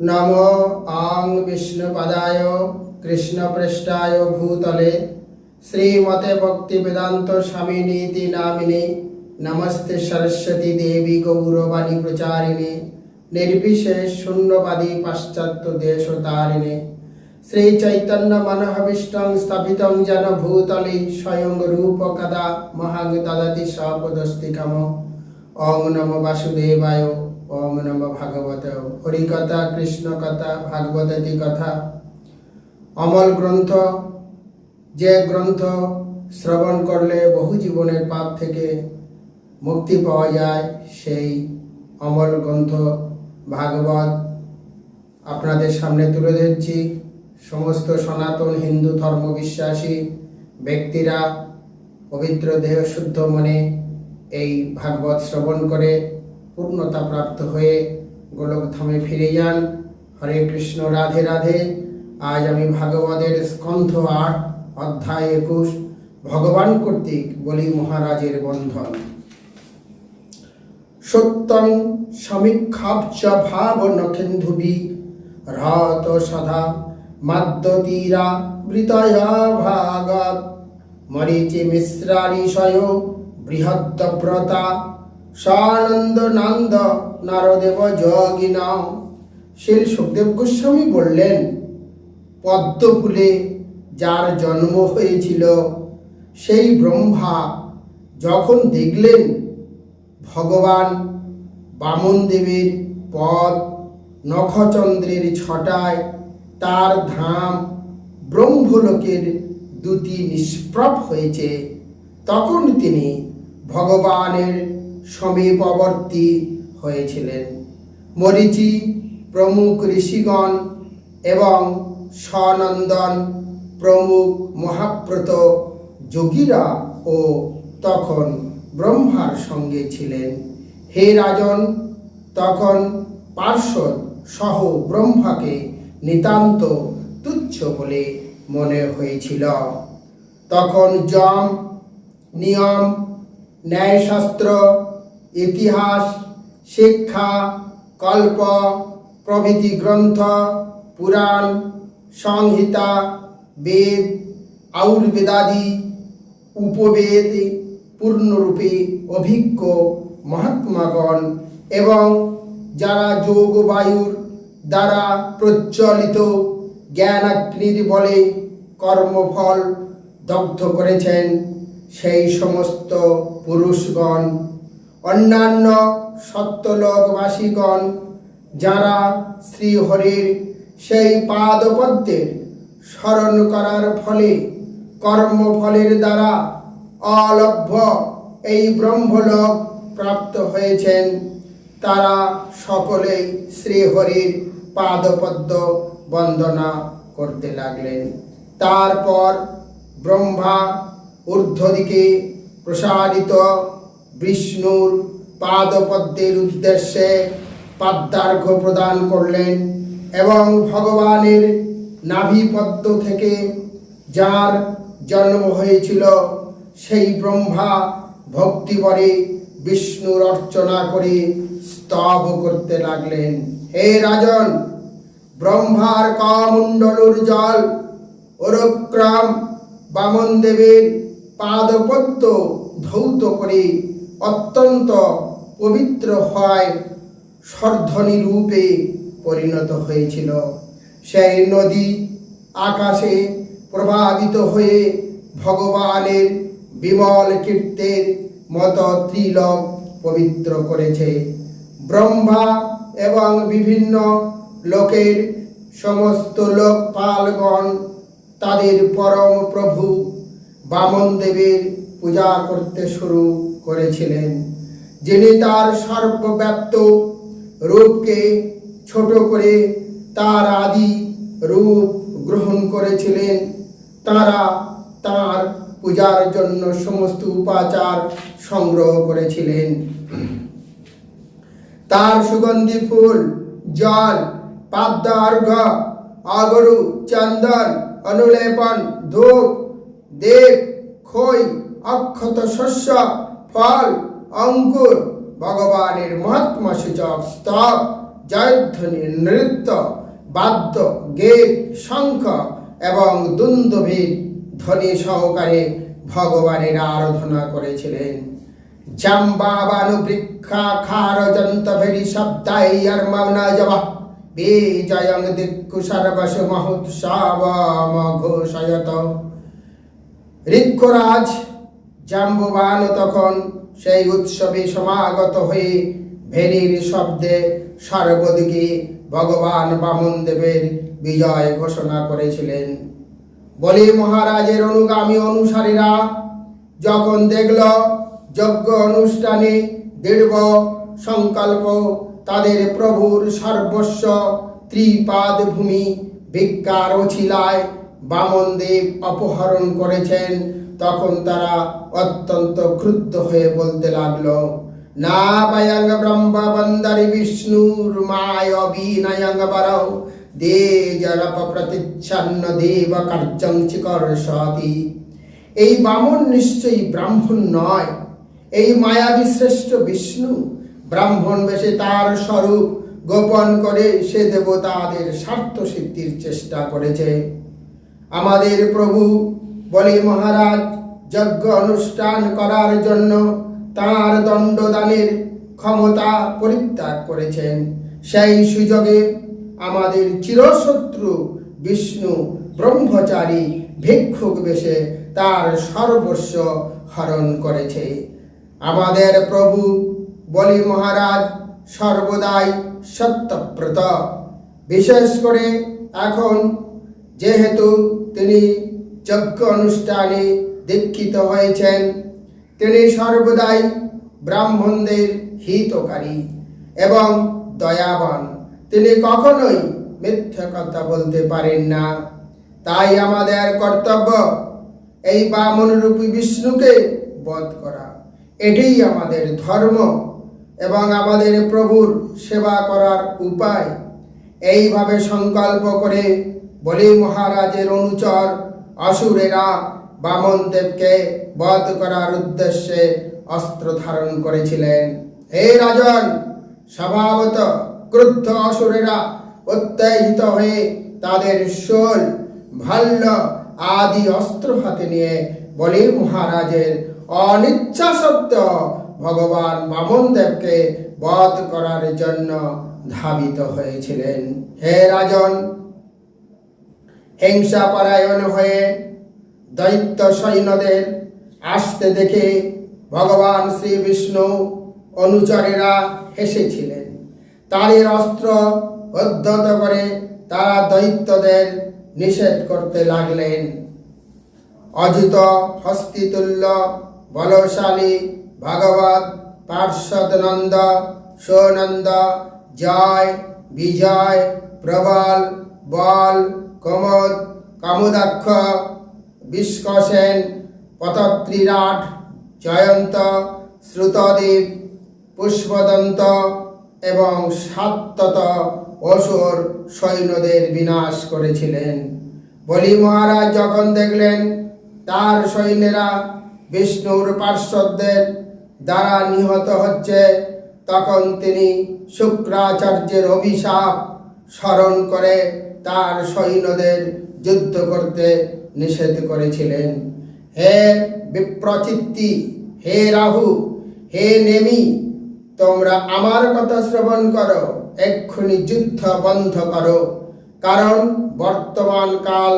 নম আং বিষ্ণুপদায় কৃষ্ণপৃষ্ঠায় ভূতলে শ্রীমতে ভক্তি বেদান্ত স্বামী নীতি নামিনে নমস্তে সরস্বতী দেবী গৌরবাণী প্রচারিণে নির্বিশেষ শূন্যবাদী পাশ্চাত্য দেশ তারিণে শ্রী চৈতন্য মনহবিষ্টং স্থাপিতং জন ভূতলে স্বয়ং রূপ কদা মহাং দদতি সপদস্তিকম ওং নম বাসুদেবায় ওং নম ভাগবত হরিকথা কৃষ্ণ কথা ভাগবতী কথা অমল গ্রন্থ যে গ্রন্থ শ্রবণ করলে বহু জীবনের পাপ থেকে মুক্তি পাওয়া যায়, সেই অমল গ্রন্থ ভাগবত আপনাদের সামনে তুলে ধরছি। সমস্ত সনাতন, হিন্দু ধর্ম বিশ্বাসী ব্যক্তিরা পবিত্র দেহ, শুদ্ধ মনে এই ভাগবত শ্রবণ করে পূর্ণতা প্রাপ্ত হয়ে গোলকধামে ফিরে যান। হরে কৃষ্ণ, রাধে রাধে। আজ আমি ভাগবতের স্কন্ধ আট, অধ্যায় একুশ, ভগবান কর্তৃক বলি মহারাজের বন্ধন। সত্যং সমীক্ষাব্জ ভাব নখেন্ধুবি রত সদা মাদ্যতীরা বৃতয়া ভাগত। মরিচি মিশ্রারিষয় বৃহদ্ব্রতা সানন্দ নন্দ নারদেব যোগিনা শিল সুখদেব গোস্বামী বললেন পদ্ম ফুলে যার জন্ম হয়েছিল, সেই ব্রহ্মা যখন দেখলেন, ভগবান বামন দেবের পদ নখচন্দ্রের ছটায় তার ধাম ব্রহ্মলোকের দুটি নিষ্প্রভ হয়েছে, তখন তিনি ভগবানের সমীপবর্তী হয়েছিলেন। মরিচি প্রমুখ ঋষিগণ এবং সনন্দন প্রমুখ মহাব্রত যোগীরা ও তখন ব্রহ্মার সঙ্গে ছিলেন। হে রাজন, তখন পার্শ্বদ সহ ব্রহ্মাকে নিতান্ত তুচ্ছ বলে মনে হয়েছিল। তখন যম, নিয়ম, ন্যায়শাস্ত্র ইতিহাস, শিক্ষা, কল্প, প্রভৃতি গ্রন্থ, পুরাণ, সংহিতা, বেদ, আয়ুর্বেদাদি, উপবেদ, পূর্ণরূপে অভিজ্ঞ মহাত্মাগণ এবং যারা যোগ বায়ুর দ্বারা প্রচলিত জ্ঞানাগ্নির বলে কর্মফল দগ্ধ করেছেন, সেই সমস্ত পুরুষগণ অন্যান্য সত্যলোকবাসীগণ, যারা শ্রীহরির সেই পাদপদ্মের স্মরণ করার ফলে কর্মফলের দ্বারা অলভ্য এই ব্রহ্মলোক প্রাপ্ত হয়েছেন, তারা সকলেই শ্রীহরির পাদপদ্ম বন্দনা করতে লাগলেন। তারপর ব্রহ্মা ঊর্ধ্বদিকে প্রসারিত বিষ্ণুর পাদপদ্মের উদ্দেশ্যে পাদ্যার্ঘ্য প্রদান করলেন এবং ভগবানের নাভিপদ্ম থেকে যার জন্ম হয়েছিল, সেই ব্রহ্মা ভক্তিবরে বিষ্ণুর অর্চনা করে স্তব করতে লাগলেন। হে রাজন, ব্রহ্মার কমণ্ডলুর জল ওরক্রম বামন দেবের পাদপদ্ম ধৌত করে অত্যন্ত পবিত্র হয় সর্ধনী রূপে পরিণত হয়েছিল। সেই নদী আকাশে প্রভাবিত হয়ে ভগবানের বিমল কীর্তের মতো ত্রিলোক পবিত্র করেছে। ব্রহ্মা এবং বিভিন্ন লোকের সমস্ত লোকপালগণ তাদের পরম প্রভু বামন দেবের পূজা করতে শুরু করেছিলেন, যিনি তার সর্বব্যাপ্ত রূপকে ছোট করে তার আদি রূপ গ্রহণ করেছিলেন। তারা তার পূজার জন্য সমস্ত উপাচার সংগ্রহ করেছিলেন। তার সুগন্ধি ফুল, জল পাদ্যার্ঘ আগরু, চন্দন, অনুলেপন, ধূপ, দেব, খই, অক্ষত শস্য ফল অঙ্কুর, ভগবানের মহাত্মা সূচক স্তব, জয়ধ্বনি নৃত্য, বাদ্য গেট শঙ্খ এবং দুন্দভীর ধ্বনি সহকারে ভগবানের আরাধনা করেছিলেন। জাম্বাবানু বৃক্ষা খার জন্ত ভেরি শব্দাই আর মৌনা জবা বিজয়ং দিক্কু সর্বসু মহোৎসব ঘোষয়ত ঋক্ষরাজ জাম্বুবান তখন সেই উৎসবে সমাগত হয়ে ভেরির শব্দে সর্বদিকে ভগবান বামন দেবের বিজয় ঘোষণা করেছিলেন। বলি মহারাজের অনুগামী অনুসারীরা, যখন দেখল যজ্ঞ অনুষ্ঠানে দৃঢ় সংকল্প, তাদের প্রভুর সর্বস্ব ত্রিপাদ ভূমি ভিক্ষার ওছিলায় বামন দেব অপহরণ করেছেন। তখন তারা অত্যন্ত ক্রুদ্ধ হয়ে বলতে লাগল, না বায়াং ব্রহ্ম বন্দারি বিষ্ণুর মায় অবিনয়ং বরৌ দে জরপ প্রতিচ্ছন্ন দেব কার্যং চিকর্ষতি এই বামন নিশ্চয়ই ব্রাহ্মণ নয়, এই মায়াবী শ্রেষ্ঠ বিষ্ণু। ব্রাহ্মণ বেশে তার স্বরূপ গোপন করে সে দেবতাদের স্বার্থ সিদ্ধির চেষ্টা করেছে। আমাদের প্রভু বলি মহারাজ, যজ্ঞ অনুষ্ঠান করার জন্য তার দণ্ডদানের ক্ষমতা পরিত্যাগ করেছেন। সেই সুযোগে আমাদের চিরশত্রু বিষ্ণু ব্রহ্মচারী ভিক্ষুক বেশে তার সর্বস্ব হরণ করেছে। আমাদের প্রভু, বলি মহারাজ, সর্বদাই সত্যব্রত বিশেষ করে এখন যেহেতু তিনি যজ্ঞ অনুষ্ঠানে দীক্ষিত হয়েছেন। তিনি সর্বদাই ব্রাহ্মণদের হিতকারী এবং দয়াবান। তিনি কখনোই মিথ্যা কথা বলতে পারেন না। তাই আমাদের কর্তব্য এই বামনরূপী বিষ্ণুকে বধ করা। এটাই আমাদের ধর্ম এবং আমাদের প্রভুর সেবা করার উপায়। এইভাবে সংকল্প করে বলি মহারাজের অনুচর অসুরেরা বামন দেবকে বধ করার উদ্দেশ্যে অস্ত্র ধারণ করেছিলেন। হে রাজন, স্বভাবত ক্রুদ্ধ অসুরেরা উত্তেজিত হয়ে তাদের শোল ভাল্য আদি অস্ত্র হাতে নিয়ে বলি মহারাজের অনিচ্ছা সত্ত্বেও ভগবান বামন দেবকে বধ করার জন্য ধাবিত হয়েছিলেন। হে রাজন হিংসা পরায়ণ হয়ে দৈত্য সৈন্যদের আসতে দেখে ভগবান শ্রী বিষ্ণু অনুচরেরা হেসেছিলেন। তাদের অস্ত্র উদ্ধত করে তারা দৈত্যদের নিষেধ করতে লাগলেন। অজিত হস্তিতুল্য, বলশালী, ভাগবত, পার্শ্বদনন্দ সোনন্দ জয়, বিজয়, প্রবল, বল কমদ, কামুদাক্ষ, বিষ্কসেন পতত্রিরাট জয়ন্ত শ্রুতদ্বীপ পুষ্পদন্ত এবং সাত্তত অসুর সৈন্যদের বিনাশ করেছিলেন। বলি মহারাজ, যখন দেখলেন তার সৈন্যেরা বিষ্ণুর পার্শ্বদের দ্বারা নিহত হচ্ছে, তখন তিনি শুক্রাচার্যের অভিশাপ স্মরণ করে তার সৈন্যদের যুদ্ধ করতে নিষেধ করেছিলেন। হে বিপ্রচিত্তি, হে রাহু, হে নেমি, তোমরা আমার কথা শ্রবণ করো, এক্ষুনি যুদ্ধ বন্ধ করো, কারণ বর্তমান কাল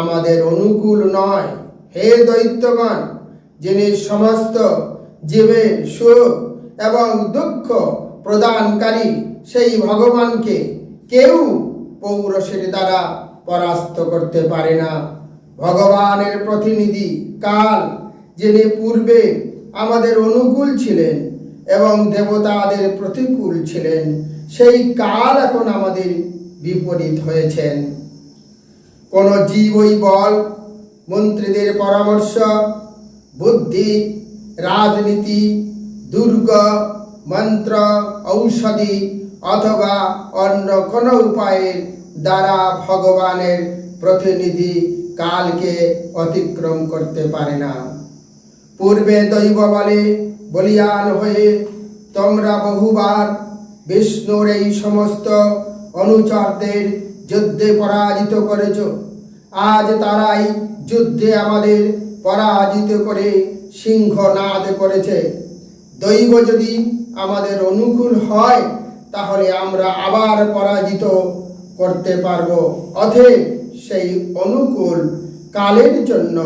আমাদের অনুকূল নয়। হে দৈত্যগণ, যিনি সমস্ত জীবের সুখ এবং দুঃখ প্রদানকারী সেই ভগবানকে কেউ পৌরসের দ্বারা পরাস্ত করতে পারে না। ভগবানের প্রতিনিধি কাল, যিনি পূর্বে আমাদের অনুকূল ছিলেন এবং দেবতাদের প্রতিকূল ছিলেন, সেই কাল এখন আমাদের বিপরীত হয়েছেন। কোন জীবই বল, মন্ত্রীদের পরামর্শ, বুদ্ধি, রাজনীতি, দুর্গ, মন্ত্র, ঔষধি অথবা অন্য কোনো উপায়ের দ্বারা ভগবানের প্রতিনিধি কালকে অতিক্রম করতে পারে না। পূর্বে দৈব বলে বলিয়ান হয়ে তোমরা বহুবার বিষ্ণুর এই সমস্ত অনুচরদের যুদ্ধে পরাজিত করেছ। আজ তারাই যুদ্ধে আমাদের পরাজিত করে সিংহনাদ করেছে। দৈব যদি আমাদের অনুকূল হয় তাহলে আমরা আবার পরাজিত করতে পারব। অতএব সেই অনুকূল কালের জন্য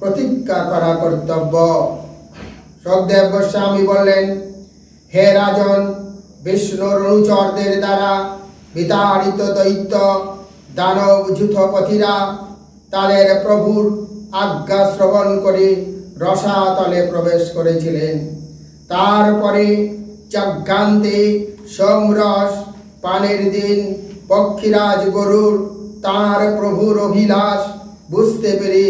প্রতিজ্ঞা করা কর্তব্য। সখদেব গোস্বামী বললেন, হে রাজন, বিষ্ণুর অনুচরদের দ্বারা বিতাড়িত দৈত্য, দানব যুথপথীরা তাদের প্রভুর আজ্ঞা শ্রবণ করে রসাতলে প্রবেশ করেছিলেন। তারপরে যজ্ঞান্তে সমরস পানের দিন, পক্ষীরাজ গরুর, তার প্রভুর অভিলাষ। বুঝতে পেরে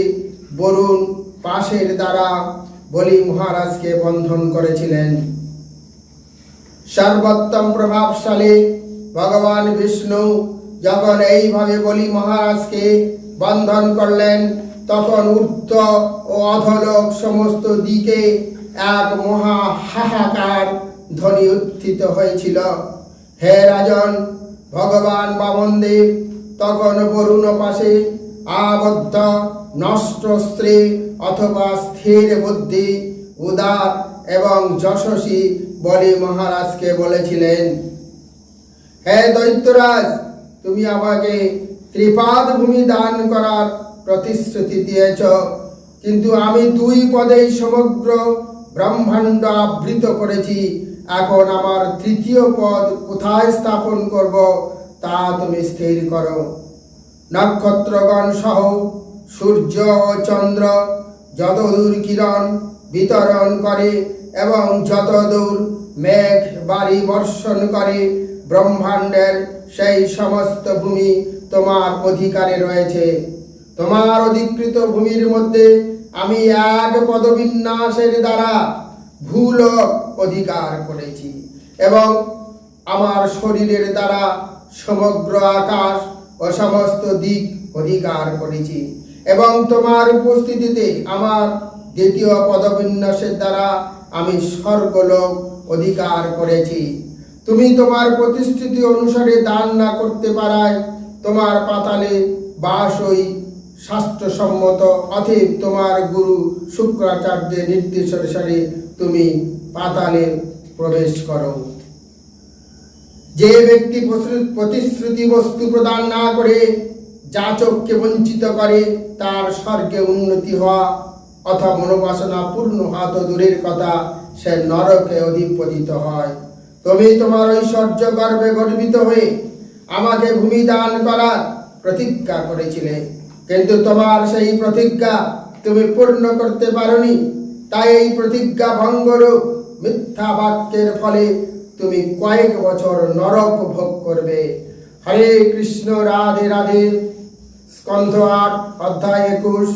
বরুণ পাশের দ্বারা বলি মহারাজকে বন্ধন করেছিলেন। সর্বোত্তম প্রভাবশালী ভগবান বিষ্ণু যখন এইভাবে বলি মহারাজকে বন্ধন করলেন, তখন ঊর্ধ্ব ও অধলোক সমস্ত দিকে এক মহা হাহাকার ধ্বনি উত্থিত হয়েছিল। হে রাজন, ভগবান বামনদেব, তখন বরুণ পাশে আবদ্ধ, নষ্ট স্ত্রী অথবা স্থির বুদ্ধি, উদার এবং যশস্বী বলি মহারাজকে বলেছিলেন, হে দৈত্যরাজ, তুমি আমাকে ত্রিপাদ ভূমি দান করার প্রতিশ্রুতি দিয়েছ, কিন্তু আমি দুই পদেই সমগ্র ব্রহ্মাণ্ড আবৃত করেছি। এখন আমার তৃতীয় পদ কোথায় স্থাপন করব তা তুমি স্থির করো। নক্ষত্রগণ সহ সূর্য ও চন্দ্র যতদূর কিরণ বিতরণ করে এবং যতদূর মেঘ বাড়ি বর্ষণ করে, ব্রহ্মাণ্ডের সেই সমস্ত ভূমি তোমার অধিকারে রয়েছে। তোমার অধিকৃত ভূমির মধ্যে আমি এক পদবিন্যাসের দ্বারা ভূলোক অধিকার করেছি এবং আমার শরীরের দ্বারা সমগ্র আকাশ ও সমস্ত দিক অধিকার করেছি এবং তোমার উপস্থিতিতে আমার দ্বিতীয় পদবিন্যাসের দ্বারা আমি স্বর্গলোক অধিকার করেছি। তুমি তোমার প্রতিশ্রুতি অনুসারে দান না করতে পারায় তোমার পাতালে বাসই শাস্ত্রসম্মত অথব তোমার গুরু শুক্রাচার্যের নির্দেশ অনুসারে তুমি পাতালে প্রবেশ করো। যে ব্যক্তি প্রতিশ্রুতি বস্তু প্রদান না করে যাচককে বঞ্চিত করে, তার স্বর্গে উন্নতি হওয়া অথবা মনোবাসনা পূর্ণ হওয়া তো দূরের কথা, সে নরকে অধিপতিত হয়। তুমি তোমার ঐশ্বর্য গর্বে গর্বিত হয়ে আমাকে ভূমি দান করার প্রতিজ্ঞা করেছিলে। কিন্তু তোমার সেই প্রতিজ্ঞা তুমি পূর্ণ করতে পারোনি। তাই এই প্রতিজ্ঞা ভঙ্গরূপ মিথ্যা বাক্যের ফলে তুমি কয়েক বছর নরক ভোগ করবে। হরে কৃষ্ণ, রাধে রাধে। স্কন্ধ আট, অধ্যায় একুশ।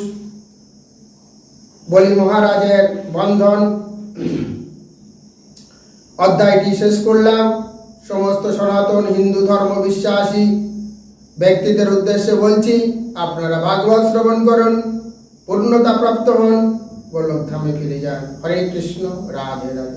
বলি মহারাজের বন্ধন। অধ্যায়টি শেষ করলাম। সমস্ত সনাতন হিন্দু ধর্ম বিশ্বাসী ব্যক্তিদের উদ্দেশ্যে বলছি, আপনারা ভাগবত শ্রবণ করুন, পূর্ণতা প্রাপ্ত হন। গোলক ধামে ফিরে যান হরে কৃষ্ণ রাধে রাধে